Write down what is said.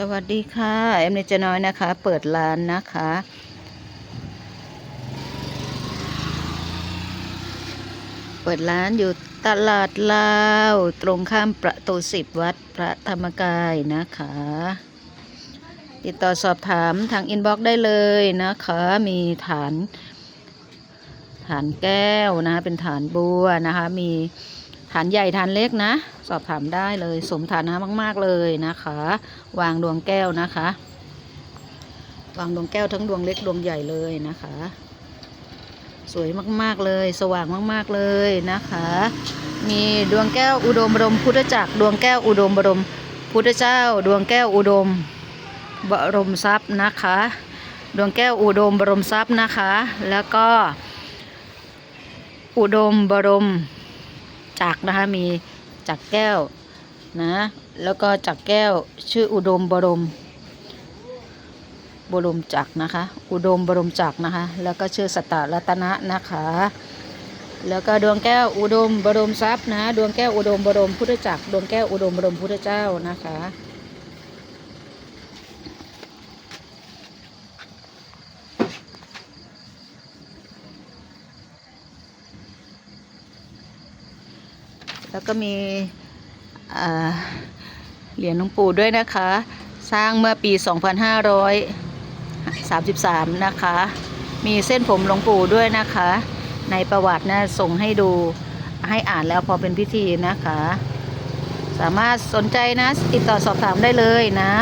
สวัสดีค่ะ เอ็มเนจน้อยนะคะ เปิดร้านนะคะ เปิดร้านอยู่ตลาดลาว ตรงข้ามประตูสิบวัดพระธรรมกายนะคะ ติดต่อสอบถามทางอินบ็อกซ์ได้เลยนะคะ มีฐาน ฐานแก้วนะคะเป็นฐานบัวนะคะ มี ฐานใหญ่ฐานเล็กนะ สอบถามได้เลยสมฐานะมาก ๆ เลยนะคะ วางดวงแก้วนะคะ วางดวงแก้วทั้งดวงเล็กดวงใหญ่เลยนะคะ สวยมากๆเลย สว่างมาก ๆเลยนะคะ มีดวงแก้วอุดมบรมพุทธจักรดวงแก้วอุดมบรมพุทธเจ้า ดวงแก้วอุดมบรมทรัพย์นะคะ ดวงแก้วอุดมบรมทรัพย์นะคะ แล้วก็อุดมบรม จักนะคะมีจักแก้วนะแล้วก็จักแก้วชื่ออุดมบรม บรมจักนะคะ อุดมบรมจักนะคะ แล้วก็ชื่อสตตรัตนะนะคะ แล้วก็ดวงแก้วอุดมบรมทรัพย์นะดวงแก้วอุดมบรมพุทธจักรดวงแก้วอุดมบรมพุทธเจ้านะคะ แล้วก็มีเหรียญหลวงปู่ด้วยนะคะ สร้างเมื่อปี 2533 นะคะ มีเส้นผมหลวงปู่ด้วยนะคะ ในประวัตินะส่งให้ดูให้อ่านแล้วพอเป็นพิธีนะคะ สามารถสนใจนะ ติดต่อสอบถามได้เลยนะ